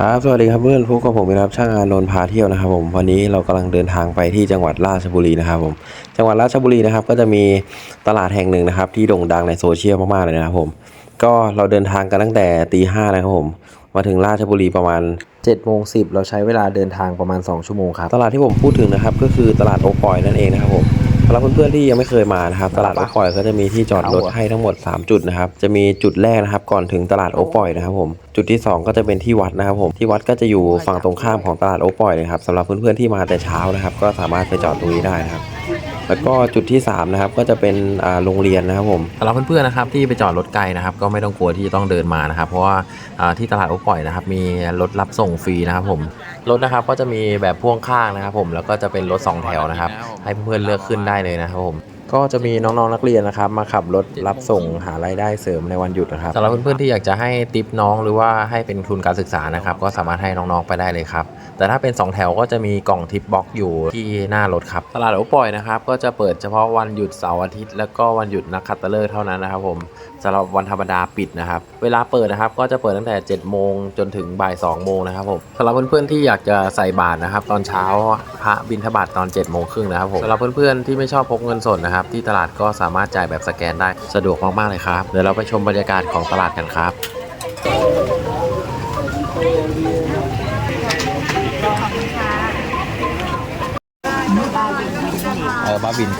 ครับสวัสดีครับเพื่อนพบกับผมนะครับช่างอานนท์พาเที่ยวนะครับผมวันนี้เรากำลังเดินทางไปที่จังหวัดราชบุรีนะครับผมจังหวัดราชบุรีนะครับก็จะมีตลาดแห่งหนึ่งนะครับ ที่โด่งดังในโซเชียลมากๆเลยนะครับผมก็เราเดินทางกันตั้งแต่ตีห้านะครับผมมาถึงราชบุรีประมาณ7จ็ดโมงสิเราใช้เวลาเดินทางประมาณ 2 ชั่วโมงครับตลาดที่ผมพูดถึงนะครับก็คือตลาดโอปอยนั่นเองนะครับผม สำหรับเพื่อนๆที่ยังไม่เคยมานะครับ ตลาดโอปอยก็จะมีที่จอดรถให้ทั้งหมด 3 จุดนะครับ จะมีจุดแรกนะครับ ก่อนถึงตลาดโอปอยนะครับผม จุดที่ 2 ก็จะเป็นที่วัดนะครับผม ที่วัดก็จะอยู่ฝั่งตรงข้ามของตลาดโอปอยเลยครับสำหรับเพื่อนๆที่มาแต่เช้านะครับ ก็สามารถไปจอดตรงนี้ได้นะครับ แล้วก็จุดที่ 3 นะครับ ก็จะเป็นโรงเรียนนะครับผมสำหรับเพื่อนๆนะครับที่ไปจอดรถไกลนะครับ ก็ไม่ต้องกลัวที่จะต้องเดินมานะครับ เพราะว่าที่ตลาดโอ๊ปล่อยนะครับ มีรถรับส่งฟรีนะครับผมรถนะครับก็จะมีแบบพ่วงข้างนะครับ ผมแล้วก็จะเป็นรถสองแถวนะครับ ให้เพื่อนๆเลือกขึ้นได้เลยนะครับผม ก็จะมีน้องๆนักเรียนนะครับ มาขับรถรับส่งหารายได้เสริมในวันหยุดนะครับสำหรับเพื่อนๆที่อยากจะให้ติปน้องหรือว่าให้เป็นทุนการศึกษานะครับ ก็สามารถให้น้องๆไปได้เลยครับ แต่ถ้าเป็น 2 แถวก็จะมีกล่องทิปบ็อกอยู่ที่หน้ารถครับตลาดโอปอยนะครับก็จะเปิดเฉพาะวันหยุดเสาร์อาทิตย์ แล้วก็วันหยุดนักขัตฤกษ์เท่านั้นนะครับผมสำหรับวันธรรมดาปิดนะครับ เวลาเปิดนะครับก็จะเปิดตั้งแต่ 7 โมงจนถึงบ่าย 2 โมงนะครับผมสำหรับเพื่อนๆที่อยากจะใส่บาตรนะครับ ตอนเช้าพระบิณฑบาตตอน7โมงครึ่งนะครับผมสำหรับเพื่อนๆที่ไม่ชอบพกเงินสดนะครับที่ตลาดก็สามารถจ่ายแบบสแกนได้สะดวกมากๆเลยครับ เดี๋ยวเราไปชมบรรยากาศของตลาดกันครับเออบ้าบิน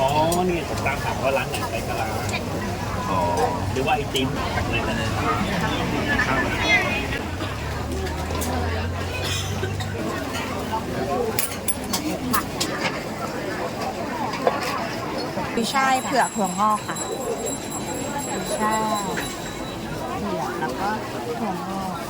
อ๋อนี่ผมตามถามว่าร้านไหนใช้กะลาอ๋อหรือว่าไอติมจากไหนนั่นข้าวมากุยช่ายเผือกถั่วงอกค่ะกุยช่ายเผือกแล้วก็ถั่วงอกถั่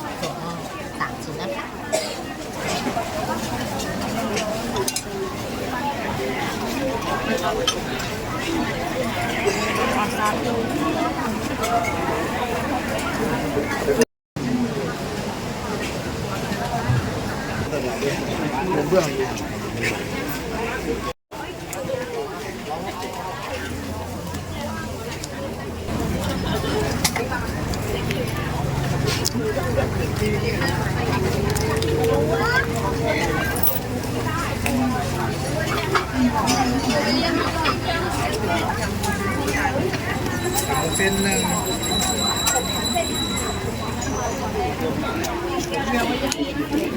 วงอก เป็น Bawa.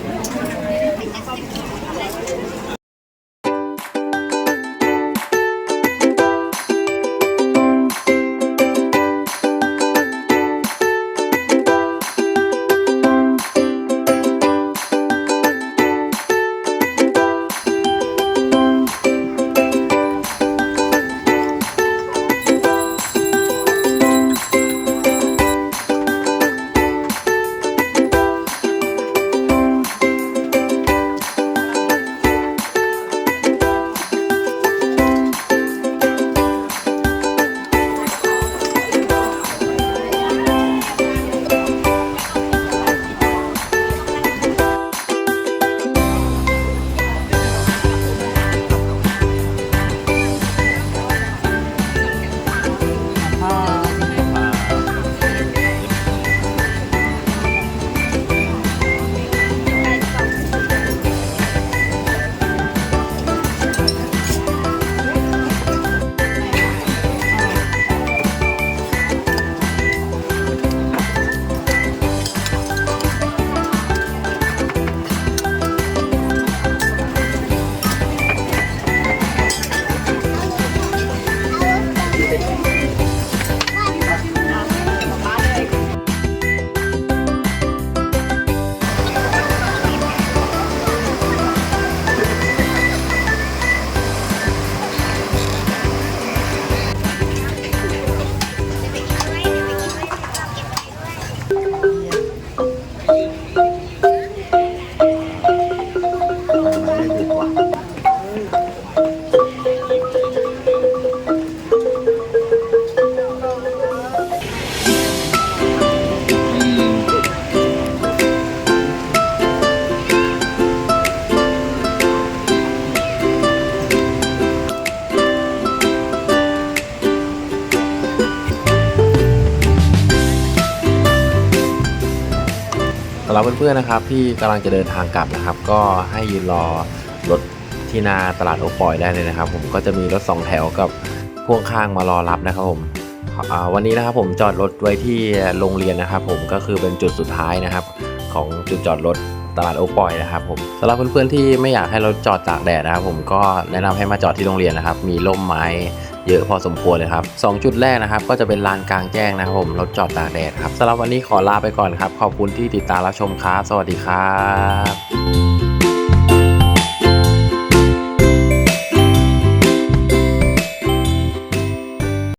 รับเพื่อนๆนะครับ ที่กำลังจะเดินทางกลับนะครับ ก็ให้ยืนรอรถที่นาตลาดโอปอยได้เลยนะครับ ผมก็จะมีรถสองแถวกับพ่วงข้างมารอรับนะครับผมวันนี้นะครับผมจอดรถไว้ที่โรงเรียนนะครับ ผมก็คือเป็นจุดสุดท้ายนะครับ ของจุดจอดรถตลาดโอปอยนะครับผมสำหรับเพื่อนๆที่ไม่อยากให้รถจอดตากแดดนะครับ ผมก็แนะนำให้มาจอดที่โรงเรียนนะครับ มีร่มไม้ เยอะพอสมควรเลยครับสองจุดแรกนะครับ ก็จะเป็นลานกลางแจ้งนะครับผมรถจอดตากแดดครับสำหรับวันนี้ขอลาไปก่อนครับ ขอบคุณที่ติดตามรับชมครับ สวัสดีครับ